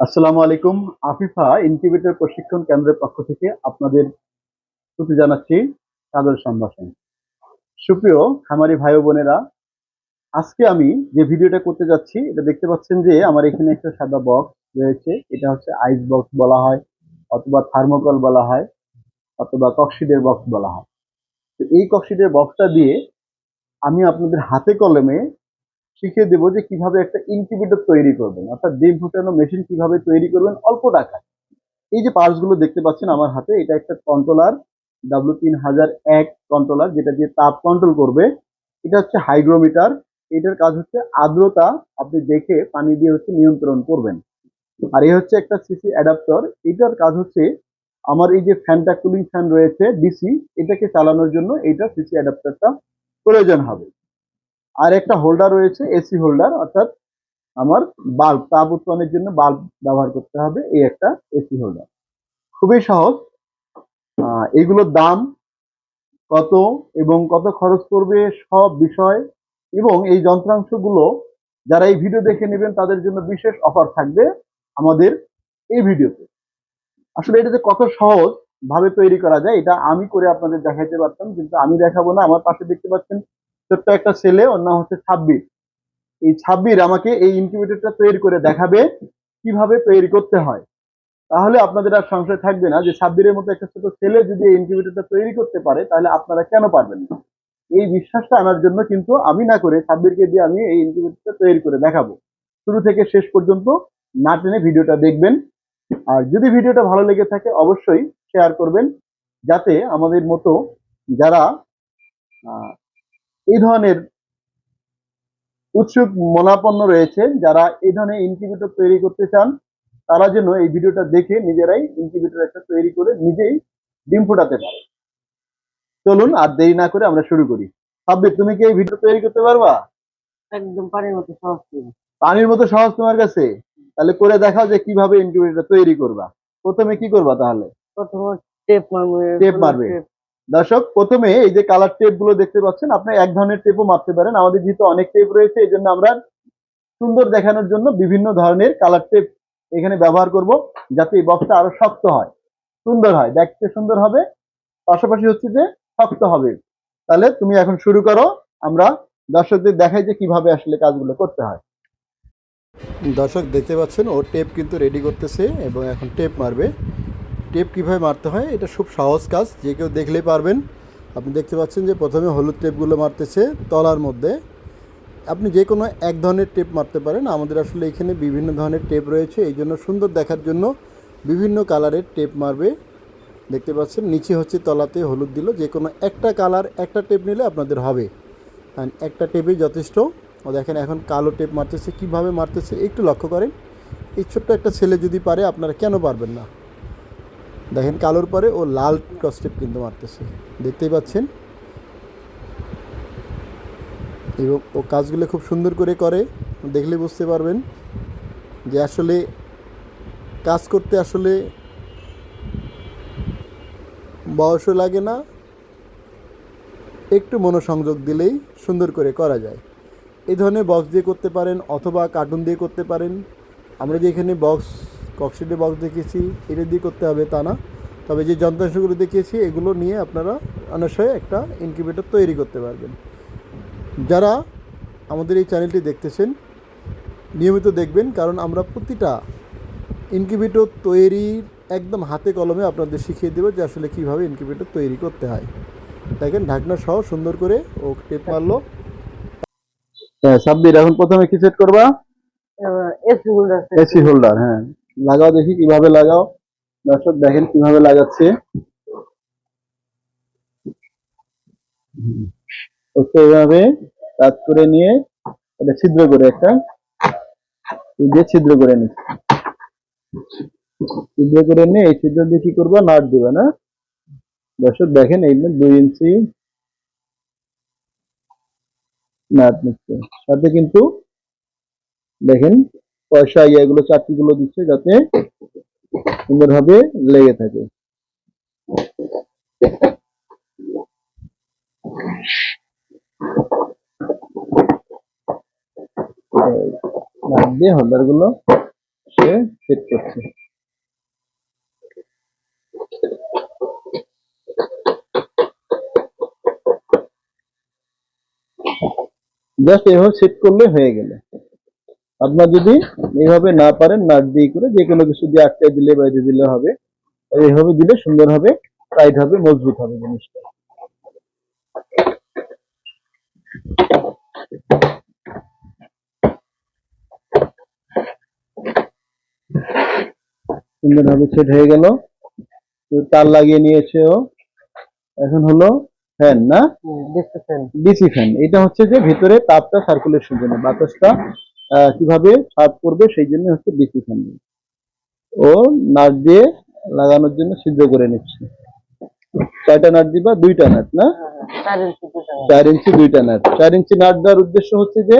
আসসালামু আলাইকুম, আফিফা ইনকিউবেটর প্রশিক্ষণ কেন্দ্রের পক্ষ থেকে আপনাদের প্রতি জানাচ্ছি সাদর সম্ভাষণ। সুপ্রিয় খামারি ভাই বোনেরা, আজকে আমি যে ভিডিওটা করতে যাচ্ছি, এটা দেখতে পাচ্ছেন যে আমার এখানে একটা সাদা বক্স রয়েছে, এটা হচ্ছে আইস বক্স বলা হয়, অথবা থার্মোকল বলা হয়, অথবা কক্সিডের বক্স বলা হয়। তো এই কক্সিডের বক্সটা দিয়ে আমি আপনাদের হাতে কলমে শিখিয়ে দেবো যে কীভাবে একটা ইনকিউবেটর তৈরি করবেন। অর্থাৎ ডিম ফুটানো মেশিন কীভাবে তৈরি করবেন অল্প টাকায়। এই যে পার্টসগুলো দেখতে পাচ্ছেন আমার হাতে, এটা একটা কন্ট্রোলার ডাব্লু তিন হাজার এক কন্ট্রোলার যেটা দিয়ে তাপ কন্ট্রোল করবে। এটা হচ্ছে হাইগ্রোমিটার এটার কাজ হচ্ছে আর্দ্রতা আপনি দেখে পানি দিয়ে হচ্ছে নিয়ন্ত্রণ করবেন। আর এই হচ্ছে একটা সিসি অ্যাডাপ্টর এটার কাজ হচ্ছে আমার এই যে ফ্যানটা কুলিং ফ্যান রয়েছে ডিসি এটাকে চালানোর জন্য এইটা সিসি অ্যাডাপ্টারটা প্রয়োজন হবে। আর একটা হোল্ডার রয়েছে এসি হোল্ডার অর্থাৎ আমার বাল্ব তাপ উৎপাদনের জন্য বাল্ব ব্যবহার করতে হবে এই একটা এসি হোল্ডার খুবই সহজ। আহ, এইগুলোর দাম কত এবং কত খরচ করবে সব বিষয় এবং এই যন্ত্রাংশগুলো যারা এই ভিডিও দেখে নেবেন তাদের জন্য বিশেষ অফার থাকবে আমাদের এই ভিডিওতে আসলে এটা যে কত সহজ ভাবে তৈরি করা যায় এটা আমি করে আপনাদের দেখাইতে পারতাম কিন্তু আমি দেখাবো না আমার পাশে দেখতে পাচ্ছেন ছোট্ট একটা ছেলে ওর নাম হচ্ছে ছাব্বির। এই ছাব্বির আমাকে এই ইনকিউবেটরটা তৈরি করে দেখাবে, কীভাবে তৈরি করতে হয়। তাহলে আপনাদের আর সংশয় থাকবে না যে ছাব্বিরের মতো একটা ছোট ছেলে যদি এই ইনকিউবেটরটা তৈরি করতে পারে, তাহলে আপনারা কেন পারবেন না? এই বিশ্বাসটা আনার জন্য কিন্তু আমি না করে ছাব্বিরকে দিয়ে আমি এই ইনকিউবেটরটা তৈরি করে দেখাবো। শুরু থেকে শেষ পর্যন্ত না টেনে ভিডিওটা দেখবেন। আর যদি ভিডিওটা ভালো লেগে থাকে, অবশ্যই শেয়ার করবেন। যাতে আমাদের মতো যারা এই ধরনের উৎসুক মনাপন্ন রয়েছে যারা এই ধরনের ইনকিউবেটর তৈরি করতে চান তারা যেন এই ভিডিওটা দেখে নিজেরাই ইনকিউবেটর একটা তৈরি করে নিজেই ডিম ফোটাতে পারে। চলুন আর দেরি না করে আমরা শুরু করি। সাব্বির তুমি কি এই ভিডিও তৈরি করতে পারবা? একদম পানির মতো সহজ পানির মতো সহজ তোমার কাছে? তাহলে করে দেখাও যে কীভাবে ইনকিউবেটর তৈরি করবা। প্রথমে কি করবা তাহলে? প্রথমে টেপ মারবে Tape মারবে। দর্শক, প্রথমে এই যে কালার টেপগুলো দেখতে পাচ্ছেন, আপনি এক ধরনের টেপও মারতে পারেন। আমাদের যেহেতু অনেক টেপ রয়েছে এই জন্য আমরা সুন্দর দেখানোর জন্য বিভিন্ন ধরনের কালার টেপ এখানে ব্যবহার করব, যাতে এই বক্সটা আরও শক্ত হয়। সুন্দর হয়, দেখতে সুন্দর হবে। পাশাপাশি হচ্ছে যে শক্ত হবে। তাহলে তুমি এখন শুরু করো, আমরা দর্শকদের দেখাই যে কীভাবে আসলে কাজগুলো করতে হয়। দর্শক, দেখতে পাচ্ছেন, ও টেপ কিন্তু রেডি করতেছে এবং এখন টেপ মারবে। টেপ কীভাবে মারতে হয়, এটা খুব সহজ কাজ, যে কেউ দেখলেই পারবেন। আপনি দেখতে পাচ্ছেন যে প্রথমে হলুদ টেপগুলো মারতেছে তলার মধ্যে। আপনি যে কোনো এক ধরনের টেপ মারতে পারেন, আমাদের আসলে এখানে বিভিন্ন ধরনের টেপ রয়েছে, এই জন্য সুন্দর দেখার জন্য বিভিন্ন কালারের টেপ মারবে। দেখতে পাচ্ছেন, নিচে হচ্ছে তলাতে হলুদ দিল, যে কোনো একটা কালার, একটা টেপ নিলে আপনাদের হবে। একটা টেপে যথেষ্ট। ও দেখেন, এখন কালো টেপ মারতেছে, কীভাবে মারতেছে, একটু লক্ষ্য করেন। এই ছোট্ট একটা ছেলে যদি পারে, আপনারা কেন পারবেন না? দেখেন কালোর পরে ও লাল ক্রসটেপ কিন্তু মারতেছে। দেখতেই পাচ্ছেন? এবং ও কাজগুলো খুব সুন্দর করে করে, দেখলে বুঝতে পারবেন যে আসলে কাজ করতে আসলে বয়সও লাগে না, একটু মনোসংযোগ দিলেই সুন্দর করে করা যায়। এই ধরনের বক্স দিয়ে করতে পারেন অথবা কার্টুন দিয়ে করতে পারেন। আমরা যে এখানে বক্স কক্সিডে বক্স দেখিয়েছি এটা দিয়ে করতে হবে তা না। তবে যে যন্ত্রাংশগুলো দেখিয়েছি এগুলো নিয়ে আপনারা অনায়াসে একটা ইনকিউবেটর তৈরি করতে পারবেন। যারা আমাদের এই চ্যানেলটি দেখতেছেন নিয়মিত দেখবেন কারণ আমরা প্রতিটা ইনকিউবেটর তৈরির একদম হাতে কলমে আপনাদের শিখিয়ে দেবো যে আসলে কীভাবে ইনকিউবেটর তৈরি করতে হয়। দেখেন ঢাকনা সহ সুন্দর করে ও টেপ মারলো। হ্যাঁ সাব্বির এখন প্রথমে কি সেট করবা? এসি হোল্ডার এসি হোল্ডার হ্যাঁ। লাগাও দেখি কীভাবে লাগাও। দর্শক, দেখেন কীভাবে লাগাচ্ছে। এভাবে কাজ করে নিয়ে এটা ছিদ্র করে একটা দিয়ে ছিদ্র করে নি ছিদ্র করে নিয়ে এই ছিদ্র দিয়ে কি করব? নাট দিবে, না? দর্শক, দেখেন এই দুই ইঞ্চি নাট নিচ্ছে। সাথে কিন্তু দেখেন পয়সা ইয়েগুলো চাকরিগুলো দিচ্ছে যাতে সুন্দরভাবে লেগে থাকে। নাট দিয়ে হোল্ডারগুলো, সে সেট করছে। জাস্ট এভাবে সেট করলে হয়ে গেল। আপনার যদি এইভাবে না পারেন নাট দিয়ে করে যে কোনো কিছু দিয়ে আটকে দিলে বাইরে দিলে হবে এইভাবে দিলে সুন্দর হবে টাইট হবে মজবুত হবে জিনিসটা। সুন্দরভাবে সেট হয়ে গেল। তার লাগিয়ে নিয়েছে ও। এখন হলো ফ্যান না? ডিসি ফ্যান এটা হচ্ছে যে ভিতরে তাপটা সার্কুলেশন জন্য বাতাসটা কীভাবে সার্ভ করবে সেই জন্য হচ্ছে ফ্যান ও নাট দিয়ে লাগানোর জন্য সিদ্ধ করে নিচ্ছে। কয়টা নাট দিবা? দুইটা নাট না? চার ইঞ্চি চার ইঞ্চি দুইটা নাট। চার ইঞ্চি নাট দেওয়ার উদ্দেশ্য হচ্ছে যে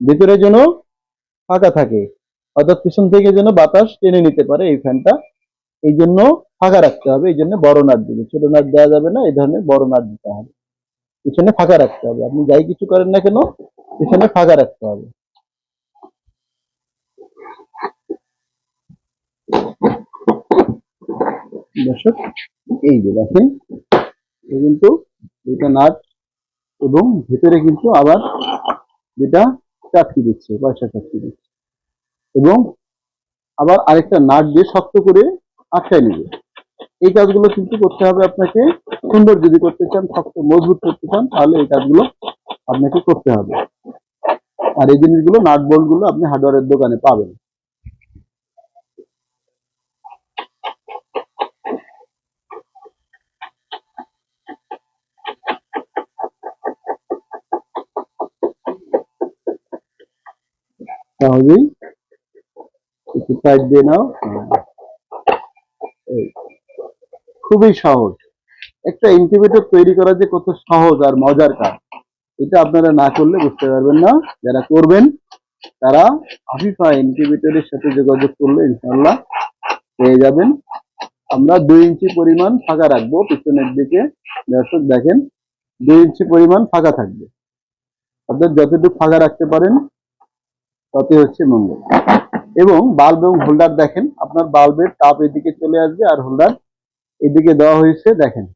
ভিতরে যেন ফাঁকা থাকে। অর্থাৎ পিছন থেকে যেন বাতাস টেনে নিতে পারে এই ফ্যানটা। এই জন্য ফাঁকা রাখতে হবে এই জন্য বড় নাট দিবে ছোট নাট দেওয়া যাবে না এই ধরনের বড় নাট দিতে হবে। পিছনে ফাঁকা রাখতে হবে। আপনি যাই কিছু করেন না কেন পিছনে ফাঁকা রাখতে হবে। দর্শক, এই যে দেখেন কিন্তু দুইটা নাট এবং ভেতরে কিন্তু আবার যেটা চাকরি দিচ্ছে, পয়সা চাকরি দিচ্ছে। এবং আবার আরেকটা নাট দিয়ে শক্ত করে আটকায় নেবে। এই কাজগুলো কিন্তু করতে হবে আপনাকে সুন্দর যদি করতে চান, শক্ত, মজবুত করতে চান, তাহলে এই কাজগুলো আপনাকে করতে হবে। আর এই জিনিসগুলো নাট বোল্টগুলো আপনি হার্ডওয়্যারের দোকানে পাবেন। সহজেই একটু টাইট দিয়ে নাও। খুবই সহজ। একটা ইনকিউবেটর তৈরি করা যে কত সহজ আর মজার কাজ, এটা আপনারা না করলে বুঝতে পারবেন না। যারা করবেন, তারা আফিফা ইনকিউবেটরের সাথে যোগাযোগ করলে ইনশাল্লাহ পেয়ে যাবেন। আমরা দুই ইঞ্চি পরিমাণ ফাঁকা রাখব পিছনের দিকে। দর্শক, দেখেন, দুই ইঞ্চি পরিমাণ ফাঁকা থাকবে। অর্থাৎ যতটুকু ফাঁকা রাখতে পারেন ততই হচ্ছে মঙ্গল। এবং বাল্ব এবং হোল্ডার দেখেন আপনার বাল্বের তাপ এদিকে চলে আসবে আর হোল্ডার এদিকে দেওয়া হয়েছে দেখেন।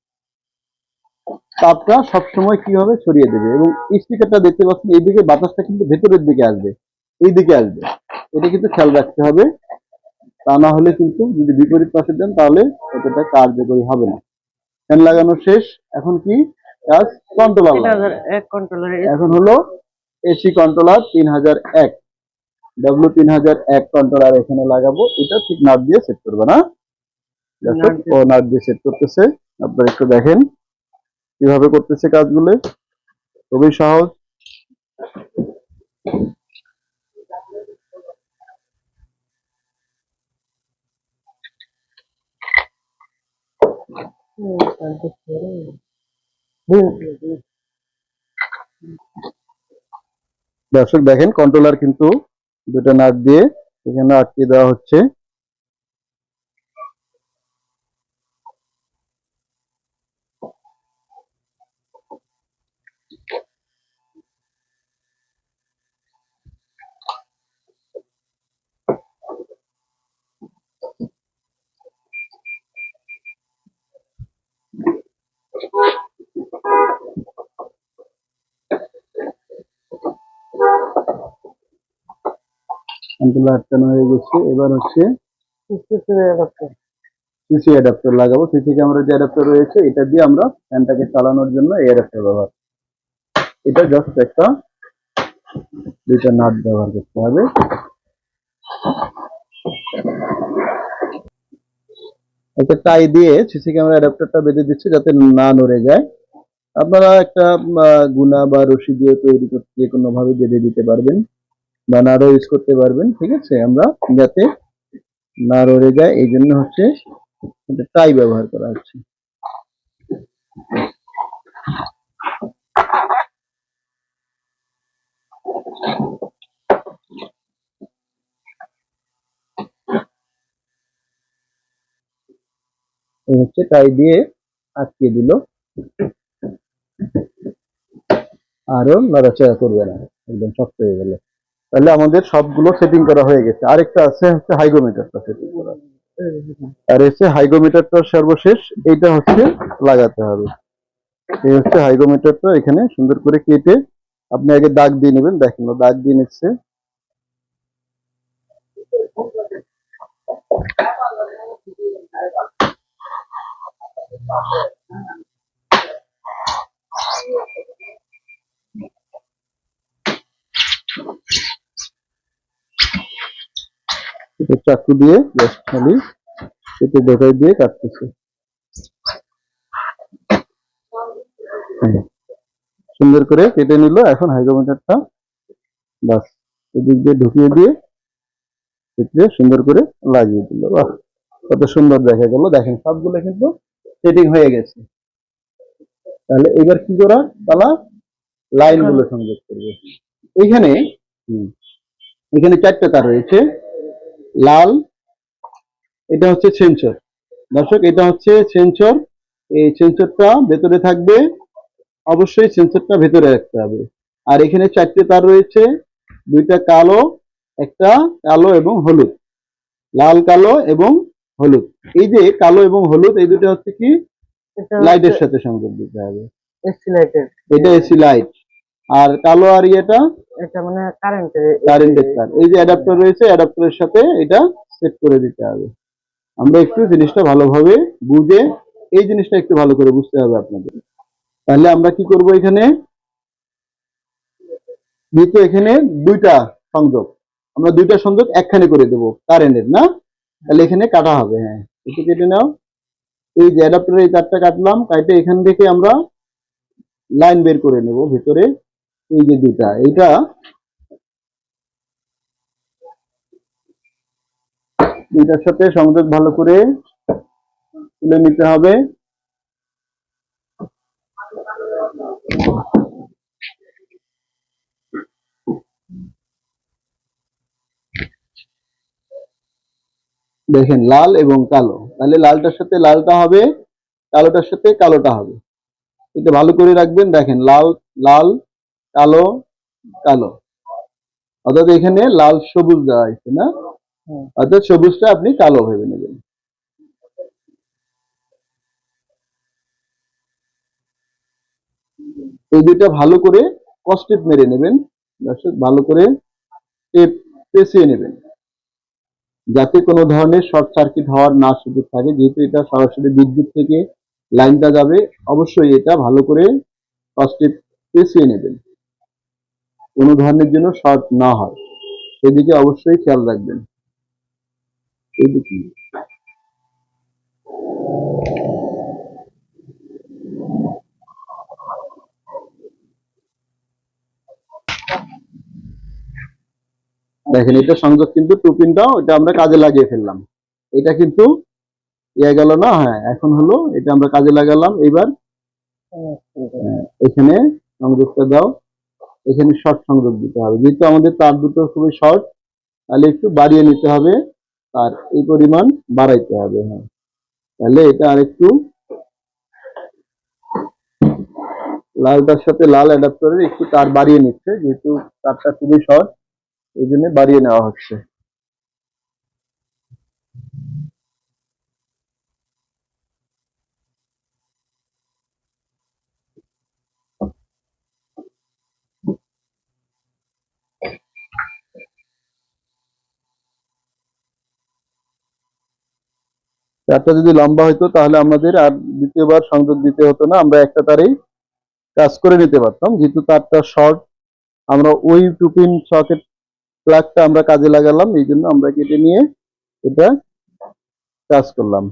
তাপটা সবসময় কি হবে? ছড়িয়ে দেবে। এবং স্পিকারটা দেখতে পাচ্ছেন এইদিকে বাতাসটা কিন্তু ভেতরের দিকে আসবে এই দিকে আসবে। এটা কিন্তু খেয়াল রাখতে হবে। তা না হলে কিন্তু যদি বিপরীত পাশে দেন তাহলে এতটা কার্যকরী হবে না। ফ্যান লাগানো শেষ। এখন কি? কাজ কন্ট্রোলার এখন হলো এসি কন্ট্রোলার তিন হাজার এক। ডাব্লিউ তিন হাজার এক কন্ট্রোলার এখানে লাগাবো। এটা ঠিক নাট দিয়ে সেট করবে না। ও নাট দিয়ে সেট করতেছে। আপনারা একটু দেখেন কীভাবে করতেছে কাজগুলো। খুবই সহজ। দর্শক দেখেন কন্ট্রোলার কিন্তু দুটো নাট দিয়ে এখানে আটকে দেওয়া হচ্ছে। কন্ট্রোলার আটকানো হয়ে গেছে। এবার হচ্ছে সিসি অ্যাডাপ্টার লাগাবো। সিসি ক্যামেরার যে অ্যাডাপ্টার রয়েছে এটা দিয়ে আমরা ফ্যানটাকে চালানোর জন্য এই অ্যাডাপ্টার ব্যবহার এটা জাস্ট একটা দুইটা নাট ব্যবহার করতে হবে। একটা টাই দিয়ে সিসি ক্যামেরা অ্যাডাপ্টারটা বেঁধে দিচ্ছে যাতে না নড়ে যায়। আপনারা একটা গুনা বা রশি দিয়ে তৈরি করতে যে কোনো ভাবে বেঁধে দিতে পারবেন। বা নাড়ও ইউজ করতে পারবেন, ঠিক আছে? আমরা যাতে না রড়ে যায়, এই জন্য হচ্ছে টাই ব্যবহার করা হচ্ছে। হচ্ছে টাই দিয়ে আটকে দিল। আরও নড়াচড়া করবে না, একদম শক্ত হয়ে গেল। তাহলে আমাদের সবগুলো সেটিং করা হয়ে গেছে। আরেকটা আছে হচ্ছে হাইগোমিটারটা সেটিং করা। আর হচ্ছে হাইগোমিটারটা সর্বশেষ, এইটা হচ্ছে লাগাতে হবে। এই হচ্ছে হাইগোমিটারটা এখানে সুন্দর করে কেটে আপনি আগে দাগ দিয়ে নেবেন, দেখেন দাগ দিয়ে নিচ্ছে। চাকু দিয়ে জাস্ট খালি। কেটে ঢোকাই দিয়ে কাটতেছে। সুন্দর করে কেটে নিল এখন হাইগ্রোমিটারটা বাস এদিক দিয়ে ঢুকিয়ে দিয়ে কেটে সুন্দর করে লাগিয়ে দিল। বাহ, কত সুন্দর দেখা গেল। দেখেন, সবগুলো কিন্তু সেটিং হয়ে গেছে। তাহলে এবার কি করা? তালা লাইনগুলো সংযোগ করবে। এখানে এখানে চারটা তার রয়েছে। লাল এটা হচ্ছে সেন্সর। দর্শক এটা হচ্ছে সেন্সর। এই সেন্সরটা ভেতরে থাকবে। অবশ্যই সেন্সরটা ভেতরে রাখতে হবে। আর এখানে চারটে তার রয়েছে। দুইটা কালো একটা কালো এবং হলুদ। লাল কালো এবং হলুদ। এই যে কালো এবং হলুদ এই দুটো হচ্ছে কি? লাইটের সাথে সংযোগ দিতে হবে। এটা এসি লাইট আর কালো আর ইয়েটা? এটা মানে কারেন্টের কারেন্টের তার এই যে অ্যাডাপ্টার রয়েছে অ্যাডাপ্টারের সাথে এটা সেট করে দিতে হবে। আমরা একটু জিনিসটা ভালোভাবে বুঝে এই জিনিসটা একটু ভালো করে বুঝতে হবে আপনাদের। তাহলে আমরা কি করব এখানে? যেহেতু এখানে দুইটা সংযোগ আমরা দুইটা সংযোগ একখানে করে দেব কারেন্টের না? তাহলে এখানে কাটা হবে হ্যাঁ। একটু কেটে নাও। এই যে অ্যাডাপ্টারের এই তারটা কাটলাম কাটে এখান থেকে আমরা লাইন বের করে নেব ভিতরে। এই যে দুইটা এইটা দুইটার সাথে সংযোগ ভালো করে তুলে নিতে হবে। দেখেন, লাল এবং কালো। তাহলে লালটার সাথে লালটা হবে, কালোটার সাথে কালোটা হবে। এটা ভালো করে রাখবেন। দেখেন, লাল লাল কালো কালো। অর্থাৎ এখানে লাল সবুজ দেওয়া হয়েছে না? অর্থাৎ সবুজটা আপনি কালো ভেবে নেবেন। এই দুইটা ভালো করে কস্টেপ মেরে নেবেন দর্শক ভালো করে টেপ পেঁচিয়ে নেবেন। যাতে কোনো ধরনের শর্ট সার্কিট হওয়ার না সুযোগ থাকে। যেহেতু এটা সরাসরি বিদ্যুৎ থেকে লাইনটা যাবে অবশ্যই এটা ভালো করে কস্টেপ পেঁচিয়ে নেবেন। কোনো ধরনের জন্য শর্ট না হয়। সেদিকে অবশ্যই খেয়াল রাখবেন। দেখেন এটা সংযোগ কিন্তু টুপিনটাও এটা আমরা কাজে লাগিয়ে ফেললাম। এটা কিন্তু ইয়ে গেল না? হ্যাঁ এখন হলো এটা আমরা কাজে লাগালাম। এবার হ্যাঁ, এখানে সংযোগটা দাও। এখানে শর্ট সংযোগ দিতে হবে। যেহেতু আমাদের তার দুটো খুবই শর্ট তাহলে একটু বাড়িয়ে নিতে হবে আর এই পরিমাণ বাড়াইতে হবে হ্যাঁ। তাহলে এটা আর একটু লালটার সাথে লাল অ্যাডাপ্টারের একটু তার বাড়িয়ে নিচ্ছে, যেহেতু তারটা খুবই শর্ট এই জন্য বাড়িয়ে নেওয়া হচ্ছে। তারটা যদি লম্বা হতো তাহলে আমাদের আর দ্বিতীয়বার সংযোগ দিতে হতো না। আমরা একটা তারেই কাজ করে নিতে পারতাম। যেহেতু তারটা শর্ট আমরা ওই টুপিন সকেট প্লাগটা আমরা কাজে লাগালাম, এই জন্য আমরা কেটে নিয়ে এটা কাজ করলাম।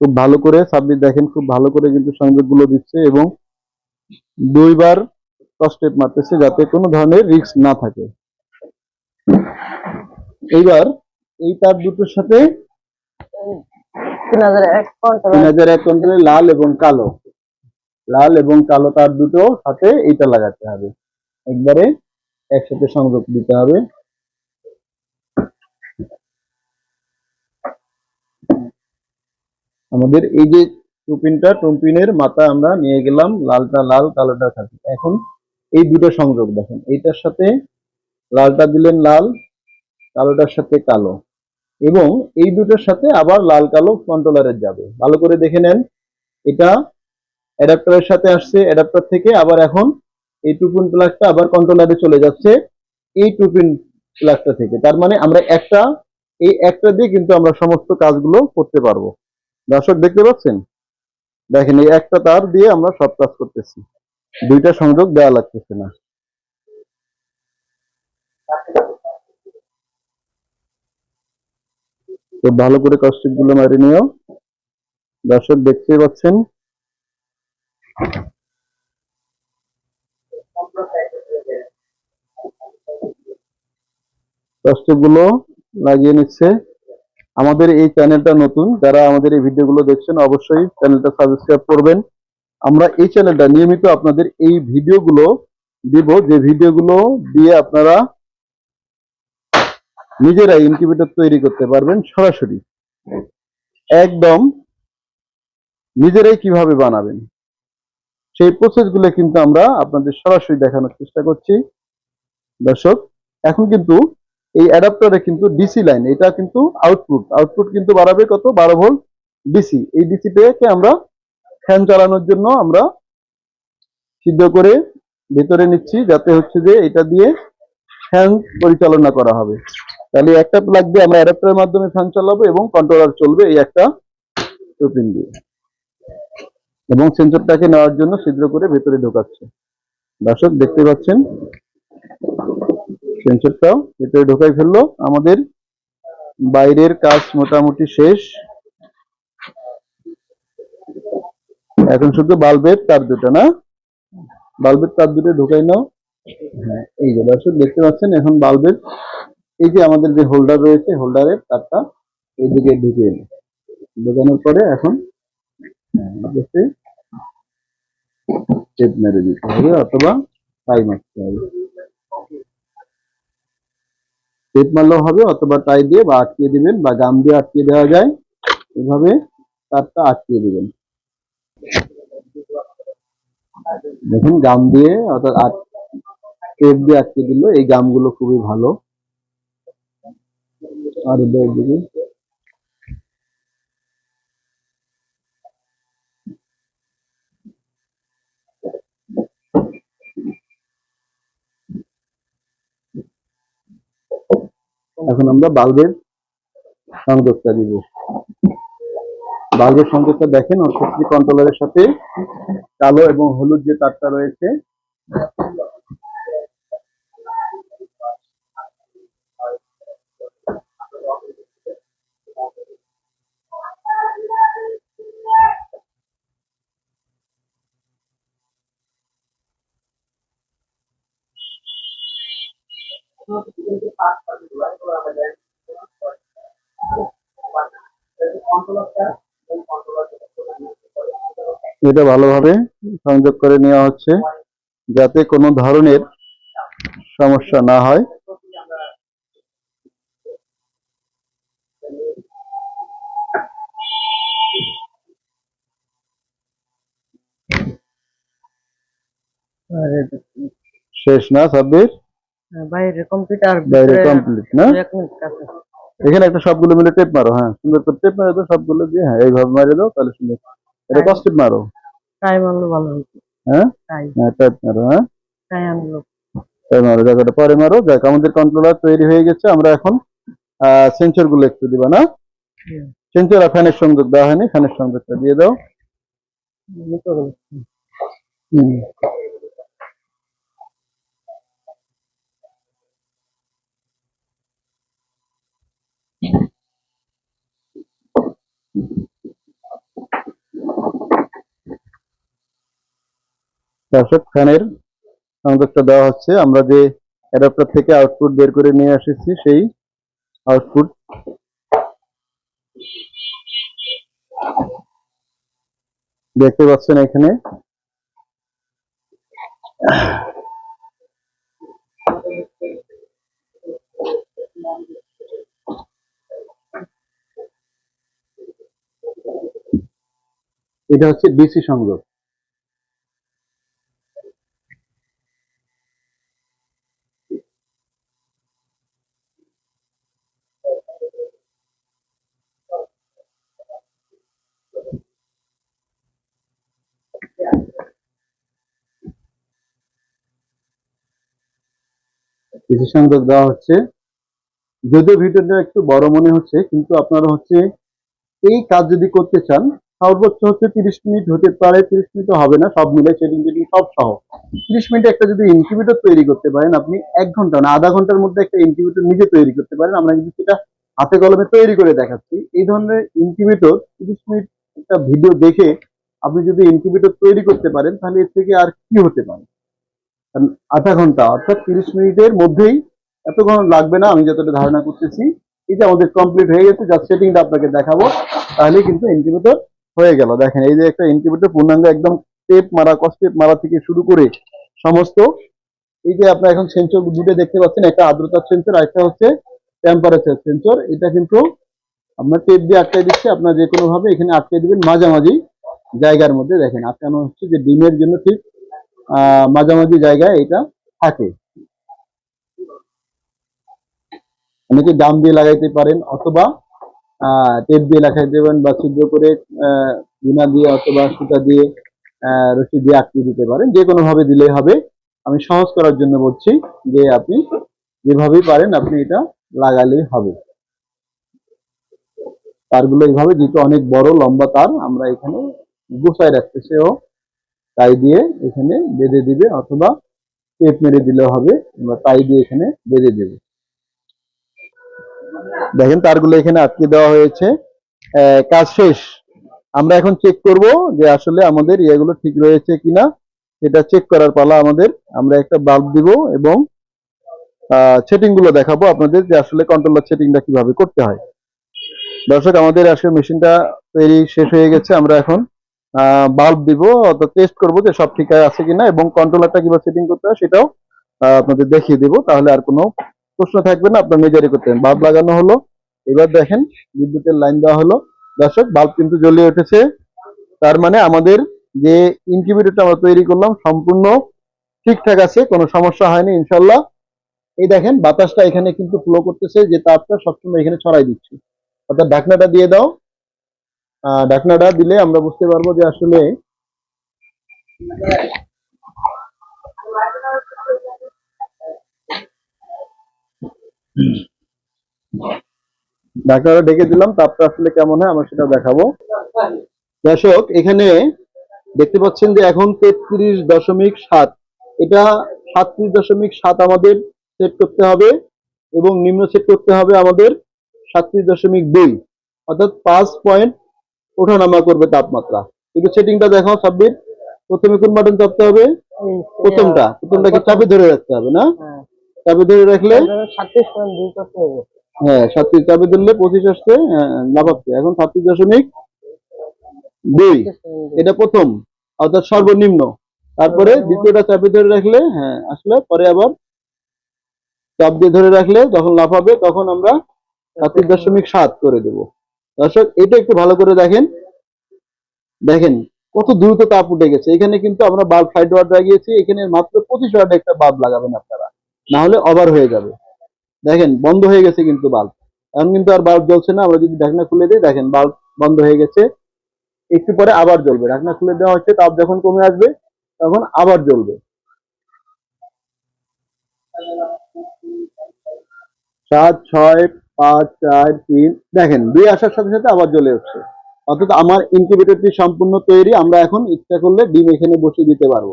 খুব ভালো করে সাব্বির দেখেন, খুব ভালো করে কিন্তু সংযোগগুলো দিচ্ছে এবং দুইবার স্টেপ মারতেছে যাতে কোনো ধরনের রিস্ক না থাকে। এইবার এই তার দুটোর সাথে কন্ট্রোলে লাল এবং কালো। লাল এবং কালো তার দুটো সাথে এইটা লাগাতে হবে। একবারে একসাথে সংযোগ দিতে হবে। আমাদের এই যে টুপিনটা মাথা আমরা নিয়ে গেলাম, লালটা লাল, কালোটা সাথে। এখন এই দুটো সংযোগ দেখেন। এইটার সাথে লালটা দিলেন লাল, কালোটার সাথে কালো। এবং এই দুটোর সাথে আবার লাল কালো কন্ট্রোলারের যাবে। ভালো করে দেখে নেন। এটা অ্যাডাপ্টারের সাথে আসছে। অ্যাডাপ্টার থেকে আবার এখন এই টু পিন প্লাগটা আবার কন্ট্রোলারে চলে যাচ্ছে এই টু পিন প্লাগটা থেকে। তার মানে আমরা একটা, এই একটা দিয়ে কিন্তু আমরা সমস্ত কাজগুলো করতে পারব। দর্শক, দেখতে পাচ্ছেন? দেখেন, এই একটা তার দিয়ে আমরা সব কাজ করতেছি। দুইটা সংযোগ দেওয়া লাগতেছে না। তো ভালো করে কস্টিকগুলো মারি নিও। দর্শক দেখতে পাচ্ছেন। কস্টিকগুলো লাগিয়ে নিচ্ছে। আমাদের এই চ্যানেলটা নতুন, যারা আমাদের এই ভিডিওগুলো দেখছেন, অবশ্যই চ্যানেলটা সাবস্ক্রাইব করবেন। আমরা এই চ্যানেলটা নিয়মিত আপনাদের এই ভিডিওগুলো দিব। যে ভিডিওগুলো দিয়ে আপনারা নিজেরাই ইনকিউবেটর তৈরি করতে পারবেন সরাসরি। একদম নিজেরাই কীভাবে বানাবেন? সেই প্রসেসগুলো কিন্তু আমরা আপনাদের সরাসরি দেখানোর চেষ্টা করছি। দর্শক, এখন কিন্তু এই অ্যাডাপ্টারে কিন্তু ডিসি লাইন এটা কিন্তু আউটপুট আউটপুট কিন্তু বাড়াবে কত? বারো ভোল্ট ডিসি এই ডিসি থেকে আমরা ফ্যান চালানোর জন্য আমরা সিদ্ধ করে ভেতরে নিচ্ছি, যাতে হচ্ছে যে এটা দিয়ে ফ্যান পরিচালনা করা হবে। তাহলে একটা দিয়ে আমরা অ্যাডাপ্টারের মাধ্যমে ফ্যান চালাবো এবং কন্ট্রোলার চলবে এই একটা টুপিন দিয়ে। এবং সেন্সরটাকে নেওয়ার জন্য ছিদ্র করে ভেতরে ঢোকাচ্ছে। দর্শক, দেখতে পাচ্ছেন? সেন্সরটাও ভেতরে ঢোকাই ফেলল। আমাদের বাইরের কাজ মোটামুটি শেষ। এখন শুধু বাল্বের তার দুটো, না? বাল্বের তার দুটো ঢোকাই নাও। হ্যাঁ এই যে দর্শক, দেখতে পাচ্ছেন? এখন বাল্বের এই যে আমাদের যে হোল্ডার রয়েছে হোল্ডারের তারটা এইদিকে ঢুকিয়ে নিই। ঢোকানোর পরে এখন হ্যাঁ, আমাদেরকে টেপ মেরে দিতে হবে অথবা টাই মারতে হবে। টেপ মারলেও হবে অথবা টাই দিয়ে বা আটকিয়ে দিবেন বা গাম দিয়ে আটকিয়ে দেওয়া যায়। এভাবে তারটা আটকিয়ে দিবেন। দেখুন গাম দিয়ে অর্থাৎ আট- টেপ দিয়ে আটকে দিল এই গামগুলো খুবই ভালো। আর দিকে এখন আমরা বাল্বের সংযোগটা দিব বাল্বের সংযোগটা দেখেন অর্থাৎ কন্ট্রোলারের সাথে কালো এবং হলুদ যে তারটা রয়েছে এটা ভালোভাবে সংযোগ করে নেওয়া হচ্ছে, যাতে কোনো ধরনের সমস্যা না হয়। শেষ না, সাব্বির? বাইরে কম্পিউটার বাইরে কমপ্লিট না? এক মিনিট কাছে। এখানে একটা সবগুলো মিলে টেপ মারো হ্যাঁ সুন্দর করে টেপ মারে সবগুলো দিয়ে হ্যাঁ এইভাবে মারে দাও তাহলে সুন্দর। এটা টেপ মারো। আনলো ভালো হ্যাঁ? হ্যাঁ টেপ মারো হ্যাঁ? টাই আনলো। মারো জায়গাটা পরে মারো। যাক আমাদের কন্ট্রোলার তৈরি হয়ে গেছে আমরা এখন সেন্সরগুলো একটু দিবা না। সেন্সর আর ফ্যানের সংযোগ দেওয়া হয়নি ফ্যানের সংযোগটা দিয়ে দাও। হুম। দর্শক, ফ্যানের সংযোগটা দেওয়া হচ্ছে। আমরা যে অ্যাডাপ্টার থেকে আউটপুট বের করে নিয়ে এসেছি, সেই আউটপুট দেখতে পাচ্ছেন এখানে। এটা হচ্ছে বিসি সংযোগ। সংযোগ দেওয়া হচ্ছে। যদিও ভিডিওটা একটু বড় মনে হচ্ছে, কিন্তু আপনারা হচ্ছে এই কাজ যদি করতে চান সর্বোচ্চ হচ্ছে তিরিশ মিনিট হতে পারে, তিরিশ মিনিট হবে না, সব মিলে সেটিং টেটিং সব সহ। তিরিশ মিনিটে একটা যদি ইনকিউবেটর তৈরি করতে পারেন, আপনি এক ঘণ্টা না, আধা ঘণ্টার মধ্যে একটা ইনকিউবেটর নিজে তৈরি করতে পারেন, আমরা কিন্তু সেটা হাতে কলমে তৈরি করে দেখাচ্ছি। এই ধরনের ইনকিউবেটর তিরিশ মিনিট একটা ভিডিও দেখে আপনি যদি ইনকিউবেটর তৈরি করতে পারেন, তাহলে এর থেকে আর কি হতে পারে? আধা ঘণ্টা, অর্থাৎ তিরিশ মিনিটের মধ্যেই এতক্ষণ লাগবে না, আমি যতটা ধারণা করতেছি। এই যে আমাদের কমপ্লিট হয়ে গেছে জাস্ট সেটিংটা আপনাকে দেখাবো। তাহলে কিন্তু ইনকিউবেটর হয়ে গেল। দেখেন, এই যে একটা ইনকিউবেটর পূর্ণাঙ্গ একদম টেপ মারা কস্টেপ মারা থেকে শুরু করে সমস্ত, এই যে আপনারা এখন সেন্সর দুটো দেখতে পাচ্ছেন, একটা আর্দ্রতার সেন্সর একটা হচ্ছে টেম্পারেচার সেন্সর এটা কিন্তু আপনার টেপ দিয়ে আটকাই দিচ্ছে, আপনার যে কোনো ভাবে এখানে আটকে দেবেন মাঝামাঝি জায়গার মধ্যে। দেখেন, আটকানো হচ্ছে যে ডিমের জন্য ঠিক মাঝামাঝি জায়গায় এটা থাকে। অনেকে দাম দিয়ে লাগাইতে পারেন অথবা টেপ দিয়ে লাগাইতে পারেন বা ছিদ্র করে গুনা দিয়ে অথবা সুতা দিয়ে রশি দিয়ে আটকে দিতে পারেন। যে কোনো ভাবে দিলেই হবে। আমি সহজ করার জন্য বলছি যে আপনি যেভাবেই পারেন আপনি এটা লাগালেই হবে। তারগুলো এইভাবে, যেহেতু অনেক বড়, লম্বা তার, আমরা এখানে গুছায় রাখতে সেও তাই দিয়ে এখানে বেঁধে দিবে অথবা টেপ মেরে দিলেও হবে আমরা তাই দিয়ে এখানে বেঁধে দেবো। দেখেন, তারগুলো এখানে আটকে দেওয়া হয়েছে। কাজ শেষ। আমরা এখন চেক করব যে আসলে আমাদের ইয়েগুলো ঠিক রয়েছে কিনা। এটা চেক করার পালা আমাদের। আমরা একটা বাল্ব দিব এবং সেটিংগুলো দেখাবো আপনাদের যে আসলে কন্ট্রোলার সেটিংটা কীভাবে করতে হয়। দর্শক, আমাদের আসলে মেশিনটা তৈরি শেষ হয়ে গেছে। আমরা এখন বাল্ব দিব, অর্থাৎ টেস্ট করব যে সব ঠিক আছে কিনা এবং কন্ট্রোলারটা কীভাবে সেটিং করতে হয় সেটাও আপনাদের দেখিয়ে দেবো। তাহলে আর কোনো প্রশ্ন থাকবে না, আপনার নিজেরই করতে বাল্ব লাগানো হলো, এবার দেখেন, বিদ্যুতের লাইন দেওয়া হলো। দর্শক, বাল্ব কিন্তু জ্বলে উঠেছে। তার মানে আমাদের যে ইনকিউবেটরটা আমরা তৈরি করলাম, সম্পূর্ণ ঠিকঠাক আছে, কোনো সমস্যা হয়নি ইনশাল্লাহ এই দেখেন, বাতাসটা এখানে কিন্তু ফ্লো করতেছে, যে তাপটা সবসময় এখানে ছড়াই দিচ্ছি। অর্থাৎ ঢাকনাটা দিয়ে দাও। ঢাকনাটা দিলে আমরা বুঝতে পারব যে আসলে ঢাকনাটা ঢেকে দিলাম তাপটা আসলে কেমন হয় আমরা সেটা দেখাবো। দর্শক এখানে দেখতে পাচ্ছেন যে এখন তেত্রিশ দশমিক সাত এটা সাতত্রিশ দশমিক সাত আমাদের সেট করতে হবে এবং নিম্ন সেট করতে হবে আমাদের সাতত্রিশ দশমিক দুই অর্থাৎ পাঁচ পয়েন্ট ওঠানামা করবে তাপমাত্রা। একটু সেটিংটা দেখাও সাব্বির প্রথমে কোন বাটন চাপতে হবে? প্রথমটা। প্রথমটাকে চাপে ধরে রাখতে হবে না? চাপে ধরে রাখলে হ্যাঁ সাতত্রিশ চাপে ধরলে পঁচিশ আসছে হ্যাঁ, লাফাচ্ছে এখন সাতত্রিশ দশমিক দুই। এটা প্রথম অর্থাৎ সর্বনিম্ন। তারপরে দ্বিতীয়টা চাপে ধরে রাখলে হ্যাঁ আসলে পরে আবার চাপ দিয়ে ধরে রাখলে যখন লাফাবে তখন আমরা সাতত্রিশ দশমিক সাত করে দেব। দর্শক এটা একটু ভালো করে দেখেন। দেখেন কত দ্রুত তাপ উঠে গেছে। এখানে কিন্তু আমরা বাল্ব ফাইভ ওয়াট লাগিয়েছি। এখানে মাত্র পঁচিশ ওয়াট একটা বাল্ব লাগাবেন আপনারা। না হলে ওভার হয়ে যাবে। দেখেন, বন্ধ হয়ে গেছে কিন্তু বাল্ব এখন কিন্তু আর বাল্ব জ্বলছে না, আমরা যদি ঢাকনা খুলে দিই, দেখেন বাল্ব বন্ধ হয়ে গেছে। একটু পরে আবার জ্বলবে। ঢাকনা খুলে দেওয়া হচ্ছে, তাপ যখন কমে আসবে, তখন আবার জ্বলবে। সাত, ছয়, পাঁচ, চার, তিন, দেখেন, দুই আসার সাথে সাথে আবার জ্বলে উঠছে। অর্থাৎ আমার ইনকিউবেটরটি সম্পূর্ণ তৈরি, আমরা এখন ইচ্ছা করলে ডিম এখানে বসিয়ে দিতে পারব।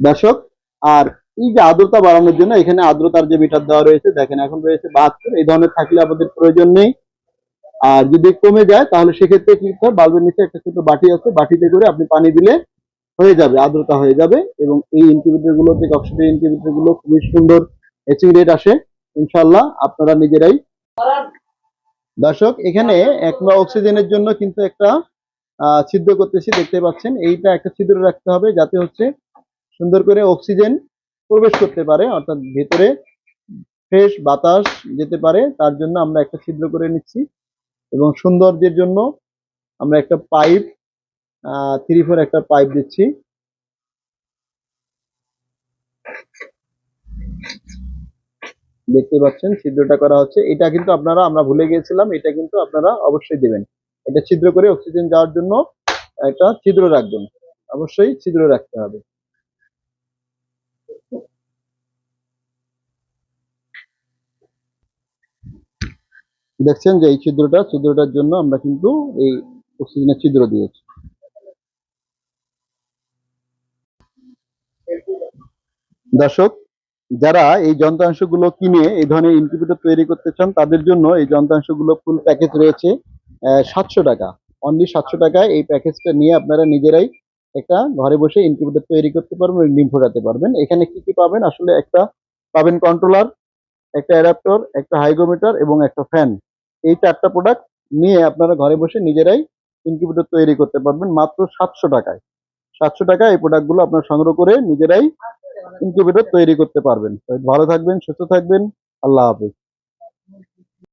দর্শক আর এই যে আর্দ্রতা বাড়ানোর জন্য এখানে আর্দ্রতার যে মিটার দেওয়া রয়েছে, দেখেন এখন রয়েছে বাহাত্তর। এই ধরনের থাকলে আমাদের প্রয়োজন নেই। আর যদি কমে যায়, তাহলে সেক্ষেত্রে কি হবে? বাল্বের নিচে একটা ছোট বাটি আছে, বাটিতে করে আপনি পানি দিলে হয়ে যাবে, আর্দ্রতা হয়ে যাবে। এবং এই ইনকিউবেটরগুলো থেকে অক্সিজেন ইনকিউবেটরগুলো, খুবই সুন্দর এচিং রেট আসে। ইনশাল্লাহ আপনারা নিজেরাই দর্শক, এখানে এক নম্বর অক্সিজেনের জন্য কিন্তু একটা ছিদ্র করতেছি, দেখতে পাচ্ছেন। এইটা একটা ছিদ্র রাখতে হবে, যাতে হচ্ছে সুন্দর করে অক্সিজেন প্রবেশ করতে পারে, অর্থাৎ ভেতরে ফ্রেশ বাতাস যেতে পারে, তার জন্য আমরা একটা ছিদ্র করে নিচ্ছি এবং সৌন্দর্যের জন্য আমরা একটা পাইপ থ্রি ফোর একটা পাইপ দিচ্ছি। দেখতে পাচ্ছেন, ছিদ্রটা করা হচ্ছে। এটা কিন্তু আপনারা, আমরা ভুলে গিয়েছিলাম, এটা কিন্তু আপনারা অবশ্যই দেবেন। এটা ছিদ্র করে অক্সিজেন যাওয়ার জন্য একটা ছিদ্র রাখবেন। অবশ্যই ছিদ্র রাখতে হবে। দেখছেন যে এই ছিদ্রটা, ছিদ্রটার জন্য আমরা কিন্তু এই অক্সিজেনের ছিদ্র দিয়েছি। দর্শক, যারা এই যন্ত্রাংশগুলো কিনে এই ধরনের ইনকিউবেটর তৈরি করতে চান, তাদের জন্য এই যন্ত্রাংশগুলো ফুল প্যাকেজ রয়েছে সাতশো টাকা। অনলি সাতশো টাকায় এই প্যাকেজটা নিয়ে আপনারা নিজেরাই একটা ঘরে বসে ইনকিউবেটর তৈরি করতে পারবেন ডিম ফোটাতে পারবেন। এখানে কি কি পাবেন? আসলে একটা পাবেন কন্ট্রোলার একটা অ্যাডাপ্টর একটা হাইগ্রোমিটার এবং একটা ফ্যান এই চারটা প্রোডাক্ট নিয়ে আপনারা ঘরে বসে নিজেরাই ইনকিউবেটর তৈরি করতে পারবেন মাত্র সাতশো টাকায়। সাতশো টাকায় এই প্রোডাক্টগুলো আপনার সংগ্রহ করে নিজেরাই ইনকিউবেটর তৈরি করতে পারবেন। ভালো থাকবেন, সুস্থ থাকবেন, আল্লাহ হাফিজ।